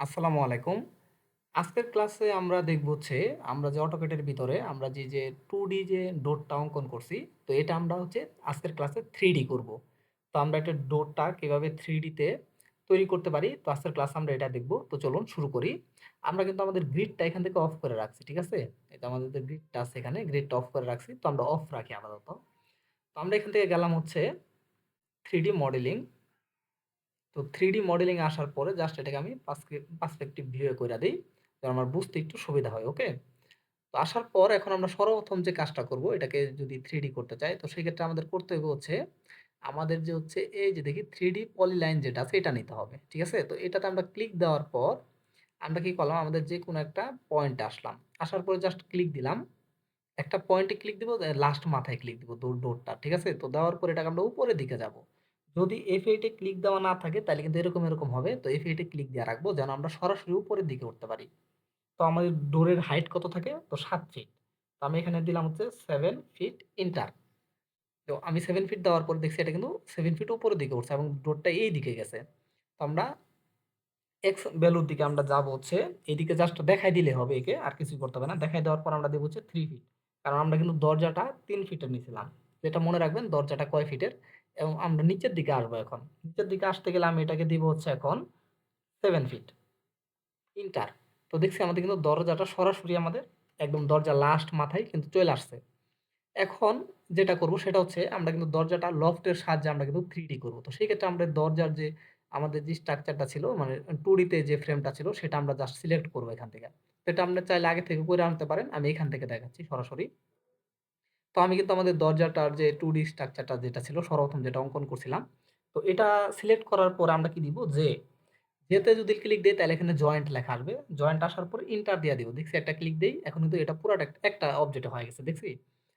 আসসালামু আলাইকুম। আজকের ক্লাসে আমরা দেখব হচ্ছে আমরা যে অটোকেটের ভিতরে আমরা যে, যে টু ডি যে ডটটা অঙ্কন করছি, তো এটা আমরা হচ্ছে আজকের ক্লাসে 3D করব। তো আমরা একটা ডটটা কীভাবে 3D তে তৈরি করতে পারি, তো আজকের ক্লাসে আমরা এটা দেখব। তো চলুন শুরু করি। আমরা কিন্তু আমাদের গ্রিডটা এখান থেকে অফ করে রাখছি, ঠিক আছে? এটা আমাদের যে গ্রিডটা আছে এখানে, গ্রিডটা অফ করে রাখছি। তো আমরা অফ রাখি আপাতত। তো আমরা এখান থেকে গেলাম হচ্ছে থ্রি ডি মডেলিং। তো 3D মডেলিং আসার পরে জাস্ট এটাকে আমি পার্সপে পার্সপেক্টিভ ভিউ করে দিই। যেন আমার বুঝতে একটু সুবিধা হয়, ওকে? তো আসার পর এখন আমরা সর্বপ্রথম যে কাজটা করব, এটাকে যদি 3D করতে চাই, তো সেক্ষেত্রে আমাদের করতে হবে হচ্ছে, আমাদের যে হচ্ছে এই যে দেখি 3D পলিলাইন যেটা আছে এটা নিতে হবে। ঠিক আছে? তো এটাতে আমরা ক্লিক দেওয়ার পর আমরা কি করলাম, আমাদের যে কোনো একটা পয়েন্টে আসলাম। আসার পরে জাস্ট ক্লিক দিলাম। একটা পয়েন্টে ক্লিক দিব, লাস্ট মাথায় ক্লিক দিব ডো ডটটা। ঠিক আছে? তো দেওয়ার পরে এটাকে আমরা উপরের দিকে যাব। যদি F8 এ ক্লিক দেওয়া না থাকে তাহলে কিন্তু এরকম, এরকম হবে। তো F8 এ ক্লিক দেয়া রাখব যেন আমরা সরাসরি উপরের দিকে উঠতে পারি। তো আমাদের ডোরের হাইট কত থাকে? তো সাত ফিট। তো আমি এখানে দিলাম হচ্ছে সেভেন ফিট ইন্টার তো আমি সেভেন ফিট দেওয়ার পরে দেখছি এটা কিন্তু সেভেন ফিট উপরের দিকে উঠছে এবং ডোরটা এই দিকে গেছে। তো আমরা এক্স ভ্যালুর দিকে আমরা যাব হচ্ছে এদিকে জাস্ট দেখাই দিলে হবে একে, আর কিছুই করতে হবে না। দেখাই দেওয়ার পর আমরা দেব হচ্ছে 3 ফিট। কারণ আমরা কিন্তু দরজাটা তিন ফিটের নিছিলাম। যেটা মনে রাখবেন দরজাটা কয় ফিটের এবং আমরা নিচের দিকে আসব এখন। নিচের দিকে আসতে গেলে আমি এটাকে দিব হচ্ছে এখন সেভেন ফিট। ইন্টার তো দেখছি আমাদের কিন্তু দরজাটা সরাসরি আমাদের একদম দরজা লাস্ট মাথায় কিন্তু চলে আসছে। এখন যেটা করব সেটা হচ্ছে আমরা কিন্তু দরজাটা লফটের সাহায্যে আমরা কিন্তু 3D করব। তো সেক্ষেত্রে আমরা দরজার যে আমাদের যে স্ট্রাকচারটা ছিল মানে 2D তে যে ফ্রেমটা ছিল, সেটা আমরা জাস্ট সিলেক্ট করব এখান থেকে। এটা আপনি চাইলে আগে থেকে করে আনতে পারেন। আমি এখান থেকে দেখাচ্ছি সরাসরি। তো আমি কিন্তু আমাদের দরজাটার যে 2D স্ট্রাকচারটা যেটা ছিল সর্বপ্রথম যেটা অঙ্কন করছিলাম। তো এটা সিলেক্ট করার পরে আমরা কি দিব যে, যেতে যদি ক্লিক দিই তাহলে এখানে জয়েন্ট লেখা আসবে। জয়েন্ট আসার পর ইন্টার দিয়া দিব। দেখছি একটা ক্লিক দিই এখন কিন্তু এটা পুরাটা একটা অবজেক্ট হয়ে গেছে। দেখছি?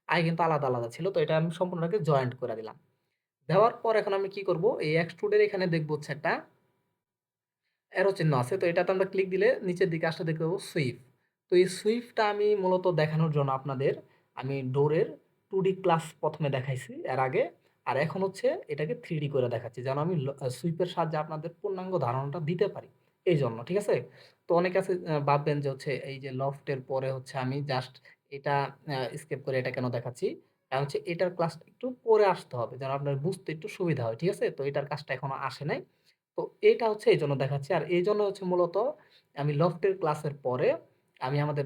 আগে কিন্তু আলাদা, আলাদা ছিল। তো এটা আমি সম্পূর্ণটাকে জয়েন্ট করে দিলাম। দেওয়ার পর এখন আমি কি করব? এই এক্সট্রুড এর এখানে দেখব হচ্ছে একটা অ্যারো চিহ্ন আছে। তো এটাতে আমরা ক্লিক দিলে নিচের দিকে আসলে দেখতে পাবো সুইপ। তো এই সুইপটা আমি মূলত দেখানোর জন্য আপনাদের আমি ডোরের 2D ক্লাস প্রথমে দেখাইছি, এর আগে। আর এখন হচ্ছে এটাকে 3D করে দেখাচ্ছি। যেন আমি সুইপের সাহায্যে আপনাদের পূর্ণাঙ্গ ধারণাটা দিতে পারি। এই জন্য, ঠিক আছে? তো অনেকে আছে ভাববেন যে হচ্ছে এই যে লফটের পরে হচ্ছে আমি জাস্ট এটা স্কেপ করে এটা কেন দেখাচ্ছি? কারণ হচ্ছে এটার ক্লাসটা একটু পরে আসতে হবে। যেন আপনার বুঝতে একটু সুবিধা হয়। ঠিক আছে? তো এটার কাজটা এখনও আসে নাই। তো এটা হচ্ছে এই জন্য দেখাচ্ছি। আর এই জন্য হচ্ছে মূলত আমি লফটের ক্লাসের পরে আমি আমাদের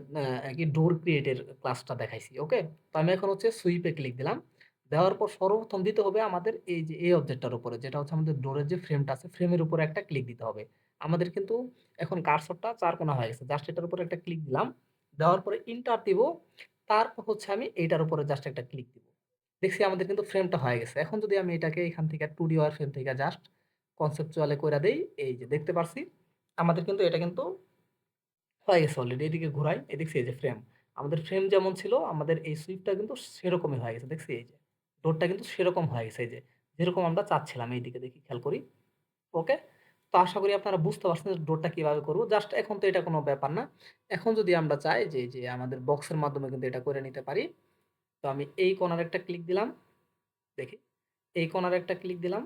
কি ডোর ক্রিয়েটের ক্লাসটা দেখাইছি। ওকে? তো আমি এখন হচ্ছে সুইপে ক্লিক দিলাম। দেওয়ার পর সর্বপ্রথম দিতে হবে আমাদের এই যে এই অবজেক্টটার উপরে যেটা হচ্ছে আমাদের ডোরের যে ফ্রেমটা আছে ফ্রেমের উপরে একটা ক্লিক দিতে হবে। আমাদের কিন্তু এখন কার্সরটা ৪ কোনা হয়ে গেছে। জাস্ট এটার উপরে একটা ক্লিক দিলাম। দেওয়ার পরে ইন্টার দিব। তারপর হচ্ছে আমি এইটার উপরে জাস্ট একটা ক্লিক দিব। দেখছি আমাদের কিন্তু ফ্রেমটা হয়ে গেছে। এখন যদি আমি এটাকে এখান থেকে 2D ওয়ার ফ্রেম থেকে জাস্ট কনসেপচুয়াল এ কইরা দেই, এই যে দেখতে পারছি। আমাদের কিন্তু এটা কিন্তু হয়ে গেছে অলরেডি। এদিকে ঘুরাই, দেখছি এই যে ফ্রেম। আমাদের ফ্রেম যেমন ছিল আমাদের এই সুইপটা কিন্তু সেরকমই হয়ে গেছে। দেখছি এই যে। ডোরটা কিন্তু সেরকম হয়ে গেছে এই যে। যেরকম আমরা চাচ্ছিলাম এইদিকে দেখি খেয়াল করি। ওকে? তো আশা করি আপনারা বুঝতে পারছেন যে ডোরটা কীভাবে করব জাস্ট এখন তো এটা কোনো ব্যাপার না। এখন যদি আমরা চাই যে, যে আমাদের বক্সের মাধ্যমে কিন্তু এটা করে নিতে পারি। তো আমি এই কর্নারে একটা ক্লিক দিলাম। দেখি। এই কর্নারে একটা ক্লিক দিলাম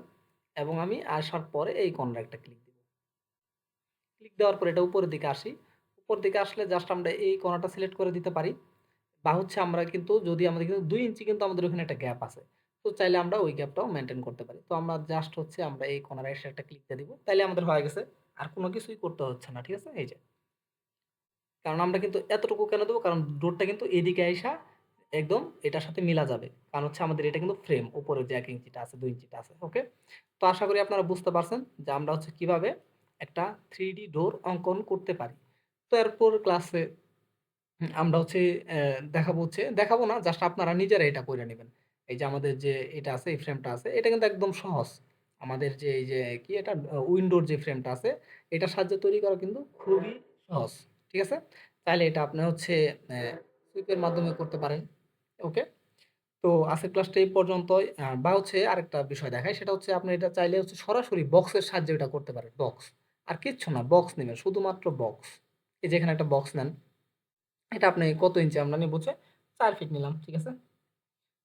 এবং আমি আসার পরে এই কর্নারে একটা ক্লিক দিব। ক্লিক দেওয়ার পরে এটা উপরের দিকে আসি। উপরের দিকে আসলে জাস্ট আমরা এই কর্নারটা সিলেক্ট করে দিতে পারি। বা হচ্ছে আমরা কিন্তু যদি আমাদের কিন্তু দুই ইঞ্চি কিন্তু আমাদের ওখানে একটা গ্যাপ আছে। তো চাইলে আমরা ওই গ্যাপটাও মেনটেন করতে পারি। তো আমরা জাস্ট হচ্ছে আমরা এই কর্নারে এসে একটা ক্লিক দিয়ে দিব। তাইলে আমাদের হয়ে গেছে। আর কোনো কিছুই করতে হচ্ছে না। ঠিক আছে? এই যে। কারণ আমরা কিন্তু এতটুকু কেন দেবো কারণ ডোরটা কিন্তু এদিকে আইসা একদম এটার সাথে মিলা যাবে। কারণ হচ্ছে আমাদের এটা কিন্তু ফ্রেম। উপরে যে এক ইঞ্চিটা আছে, ২ ইঞ্চিটা আছে। ওকে? তো আশা করি আপনারা বুঝতে পারছেন যে আমরা হচ্ছে কীভাবে একটা 3D ডোর অঙ্কন করতে পারি। তো এরপর ক্লাসে আমরা হচ্ছে দেখাবো হচ্ছে দেখাবো না জাস্ট আপনারা নিজেরা এটা করে নেবেন এই যে আমাদের যে এটা আছে, এই ফ্রেমটা আছে, এটা কিন্তু একদম সহজ। আমাদের যে এই যে কি এটা উইন্ডোর যে ফ্রেমটা আছে, এটার সাহায্যে তৈরি করা কিন্তু খুবই সহজ। ঠিক আছে? তাহলে এটা আপনি হচ্ছে সুইপের মাধ্যমে করতে পারেন। ওকে? তো আজকের ক্লাসটা এই পর্যন্তই। আ বা হচ্ছে আরেকটা বিষয় দেখায় সেটা হচ্ছে আপনি এটা চাইলে হচ্ছে সরাসরি বক্সের সাহায্যে এটা করতে পারেন। বক্স। আর কিচ্ছু না, বক্স নেবেন শুধুমাত্র বক্স। এই যে এখানে একটা বক্স নেন। এটা আপনি কত ইঞ্চি আমরা নিব হচ্ছে চার ফিট নিলাম। ঠিক আছে?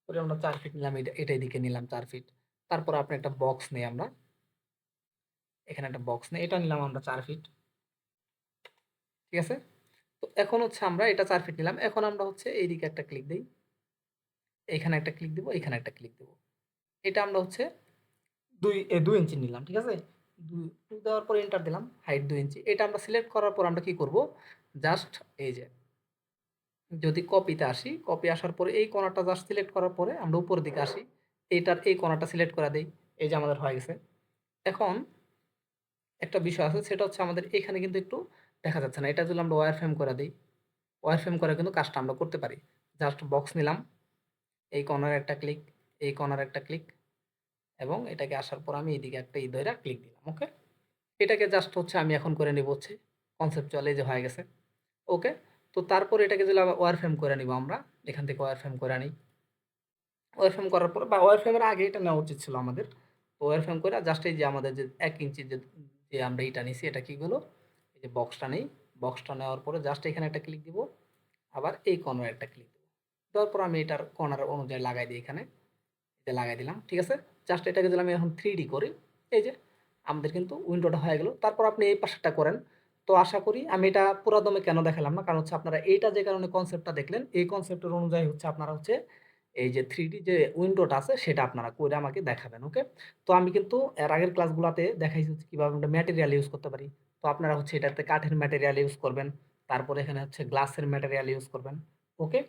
ধরি আমরা চার ফিট নিলাম, এটা এটা এদিকে নিলাম চার ফিট। তারপর আপনি একটা বক্স নেই আমরা। এখানে একটা বক্স নেই। এটা নিলাম আমরা চার ফিট। ঠিক আছে? তো এখন হচ্ছে আমরা এটা চার ফিট নিলাম। এখন আমরা হচ্ছে এইদিকে একটা ক্লিক দিই এইখানে একটা ক্লিক দিব, এইখানে একটা ক্লিক দিব। এটা আমরা হচ্ছে দুই ২ ইঞ্চি নিলাম। ঠিক আছে? ২ 2 দেওয়ার পর এন্টার দিলাম। হাইট ২ ইঞ্চি। এটা আমরা সিলেক্ট করার পর আমরা কি করব? জাস্ট এই যে যদি কপিতে আসি, কপি আসার পরে এই কর্নারটা জাস্ট সিলেক্ট করার পরে আমরা উপরের দিকে আসি। এইটার এই কর্নারটা সিলেক্ট করে দিই এই যে আমাদের হয়ে গেছে। এখন একটা বিষয় আছে সেটা হচ্ছে আমাদের এখানে কিন্তু একটু দেখা যাচ্ছে না। এটা যদি আমরা ওয়্যার ফ্রেম করে দিই ওয়ার ফ্রেম করে কিন্তু কাজটা আমরা করতে পারি। জাস্ট বক্স নিলাম। এই কর্নার একটা ক্লিক, এই কর্নার একটা ক্লিক এবং এটাকে আসার পর আমি এইদিকে একটা ই ধইরা ক্লিক দিলাম। ওকে? এটাকে জাস্ট হচ্ছে আমি এখন করে নিব হচ্ছে কনসেপচুয়াল যে হয়ে গেছে। ওকে? তো তারপর এটাকে যদি আবার ওয়্যার ফ্রেম করে নিব আমরা। এখান থেকে ওয়ার ফ্রেম করে নিই। ওয়ার ফ্রেম করার পর বা ওয়ার ফ্রেমের আগে এটা নেওয়া উচিত ছিল আমাদের। তো ওয়্যার ফ্রেম করে জাস্ট এই যে আমাদের যে এক ইঞ্চির যে যে আমরা এটা নিছি, এটা কী হলো? এই যে বক্সটা নেই। বক্সটা নেওয়ার পরে জাস্ট এখানে একটা ক্লিক দিব। আবার এই কর্নারে একটা ক্লিক দিব। দেওয়ার পর আমি এটার কর্নার অনুযায়ী লাগাই দিই এখানে। যে লাগাই দিলাম। ঠিক আছে? জাস্ট এটাকে যদি আমি এখন 3D করি, এই যে আমাদের কিন্তু উইন্ডোটা হয়ে গেল। তারপর আপনি এই পাশেরটা করেন। তো আশা করি আমি এটা পুরাদমে কেন দেখালাম না? কারণ হচ্ছে আপনারা এইটা যে কারণে কনসেপ্টটা দেখলেন, এই কনসেপ্টের অনুযায়ী হচ্ছে আপনারা হচ্ছে এই যে 3D যে উইন্ডোটা আছে সেটা আপনারা করে আমাকে দেখাবেন। ওকে? তো আমি কিন্তু এর আগের ক্লাসগুলোতে দেখাইছি হচ্ছে কীভাবে আমরা ম্যাটেরিয়াল ইউজ করতে পারি। তো আপনারা হচ্ছে এটাতে কাঠের ম্যাটেরিয়াল ইউজ করবেন। তারপরে এখানে হচ্ছে গ্লাসের ম্যাটেরিয়াল ইউজ করবেন। ওকে?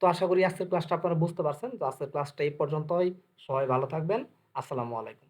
তো আশা করি আজকের ক্লাসটা আপনারা বুঝতে পারছেন। তো আজকের ক্লাসটা এই পর্যন্তই। সবাই ভালো থাকবেন। আসসালামু আলাইকুম।